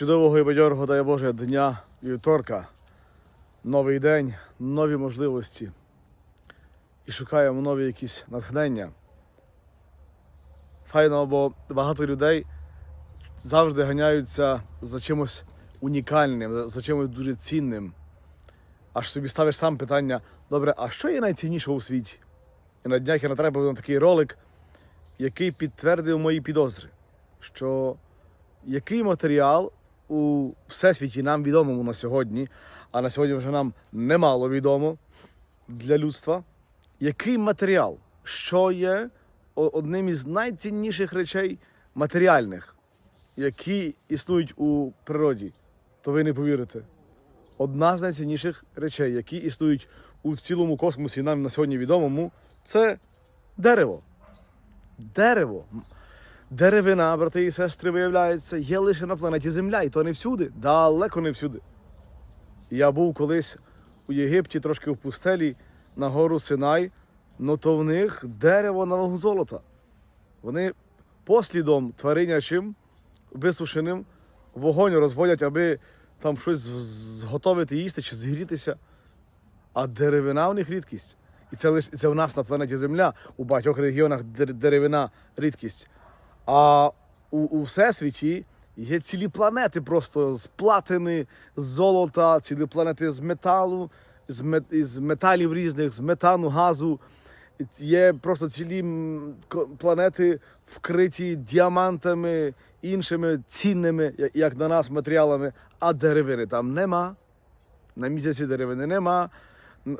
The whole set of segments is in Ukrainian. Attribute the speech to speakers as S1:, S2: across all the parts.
S1: чудового і бадьорого, дай Боже, дня вівторка. Новий день, нові можливості. І шукаємо нові якісь натхнення. Файно, бо багато людей завжди ганяються за чимось унікальним, за чимось дуже цінним. Аж собі ставиш сам питання: добре, а що є найціннішого у світі? І на днях я натрапив на такий ролик, який підтвердив мої підозри, що який матеріал у всесвіті нам відомому на сьогодні, а на сьогодні вже нам немало відомо для людства, який матеріал, що є одним із найцінніших речей матеріальних, які існують у природі, то ви не повірите. Одна з найцінніших речей, які існують у цілому космосі, нам на сьогодні відомому, це дерево. Дерево. Деревина, брати і сестри, виявляється, є лише на планеті Земля, і то не всюди, далеко не всюди. Я був колись у Єгипті, трошки в пустелі, на гору Синай, ну то в них дерево на вагу золота. Вони послідом тваринячим, висушеним, вогонь розводять, аби там щось зготовити їсти чи згрітися. А деревина в них рідкість. І це лише це в нас на планеті Земля, у багатьох регіонах деревина рідкість. А у, у всесвіті є цілі планети просто з платини, з золота, цілі планети з металу, з, мет, із металів різних, з метану, газу. Є просто цілі планети вкриті діамантами, іншими цінними, як на нас, матеріалами, а деревини там нема. На місяці деревини нема.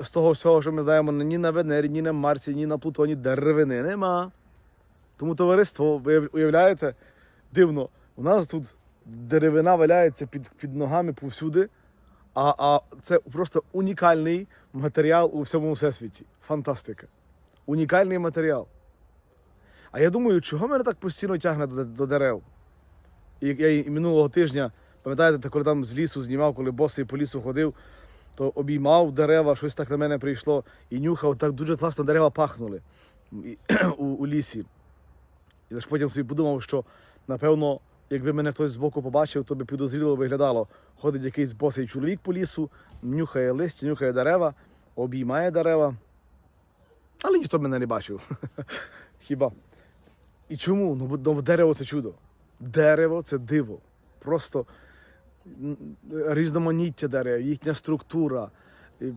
S1: З того всього, що ми знаємо, ні на Венері, ні на Марсі, ні на Плутоні деревини нема. Тому товариство, ви уявляєте, дивно, у нас тут деревина валяється під, під ногами повсюди, а, а це просто унікальний матеріал у всьому всесвіті. Фантастика. Унікальний матеріал. А я думаю, чого мене так постійно тягне до, до дерев? І я і минулого тижня, пам'ятаєте, коли там з лісу знімав, коли босий по лісу ходив, то обіймав дерева, щось так на мене прийшло і нюхав, так дуже класно дерева пахнули у, у лісі. І лише потім собі подумав, що напевно, якби мене хтось збоку побачив, то би підозріло виглядало. Ходить якийсь босий чоловік по лісу, нюхає листя, нюхає дерева, обіймає дерева. Але ніхто мене не бачив. Хіба? І чому? Ну, ну, дерево це чудо. Дерево це диво. Просто різноманіття дерев, їхня структура,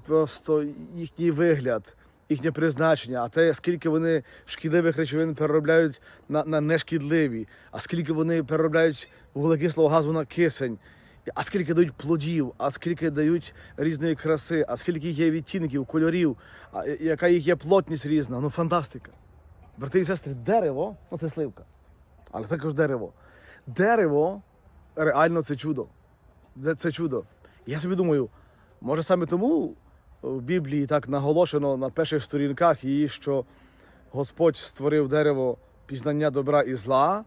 S1: просто їхній вигляд, їхнє призначення, а те, скільки вони шкідливих речовин переробляють на, на нешкідливі, а скільки вони переробляють вуглекислого газу на кисень, а скільки дають плодів, а скільки дають різної краси, а скільки є відтінків, кольорів, а яка їх є плотність різна. Ну фантастика. Брати і сестри, дерево ну це сливка. Але також дерево. Дерево реально це чудо. Це- чудо. Я собі думаю, може саме тому в Біблії так наголошено на перших сторінках її, що Господь створив дерево пізнання добра і зла,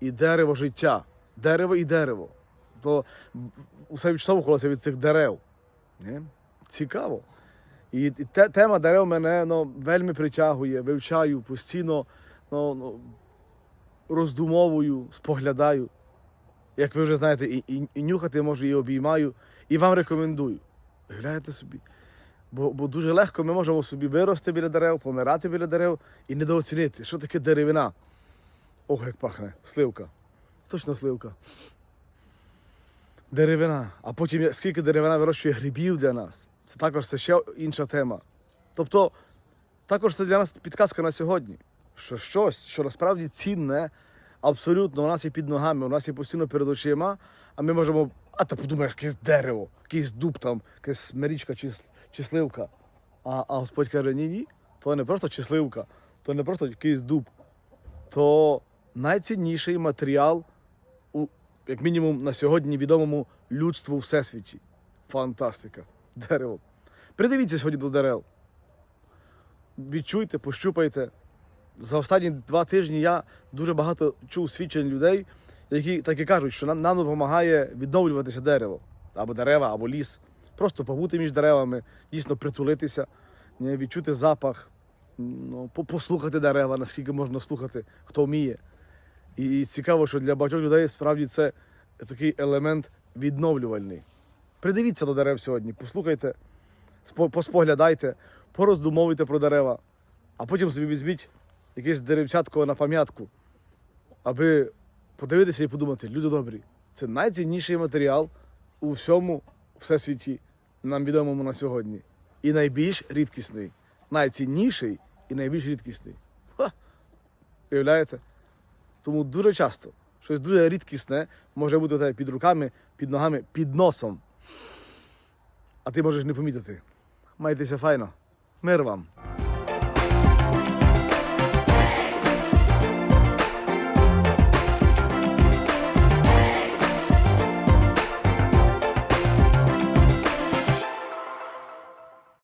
S1: і дерево життя. Дерево і дерево. То усе відштовхувалося від цих дерев. Ні? Цікаво. І, і те, тема дерев мене ну, вельми притягує, вивчаю постійно, ну, ну, роздумовую, споглядаю. Як ви вже знаєте, і, і, і нюхати можу, і обіймаю, і вам рекомендую. Гляньте собі. Бо, бо дуже легко ми можемо собі вирости біля дерев, помирати біля дерев і недооцінити, що таке деревина. Ох, як пахне, сливка. Точно сливка. Деревина. А потім скільки деревина вирощує грибів для нас. Це також це ще інша тема. Тобто, також це для нас підказка на сьогодні, що щось, що насправді цінне, абсолютно у нас є під ногами, у нас є постійно перед очима, а ми можемо, а та подумаєш, якесь дерево, якийсь дуб там, якась смирічка чи, чи сливка. А, а Господь каже, ні, ні, то не просто числивка, то не просто якийсь дуб, то найцінніший матеріал, у, як мінімум, на сьогодні відомому людству всесвіті. Фантастика. Дерево. Придивіться сьогодні до дерев. Відчуйте, пощупайте. За останні два тижні я дуже багато чув свідчень людей, які так і кажуть, що нам, нам допомагає відновлюватися дерево, або дерева, або ліс. Просто побути між деревами, дійсно притулитися, відчути запах, ну, послухати дерева, наскільки можна слухати, хто вміє. І, цікаво, що для багатьох людей справді це такий елемент відновлювальний. Придивіться до дерев сьогодні, послухайте, поспоглядайте, пороздумовуйте про дерева, а потім собі візьміть якесь деревцятко на пам'ятку, аби подивитися і подумати, люди добрі, це найцінніший матеріал у всьому всесвіті, нам відомому на сьогодні. І найбільш рідкісний. Найцінніший і найбільш рідкісний. Ха! Уявляєте? Тому дуже часто щось дуже рідкісне може бути тебе під руками, під ногами, під носом. А ти можеш не помітити. Майтеся файно. Мир вам.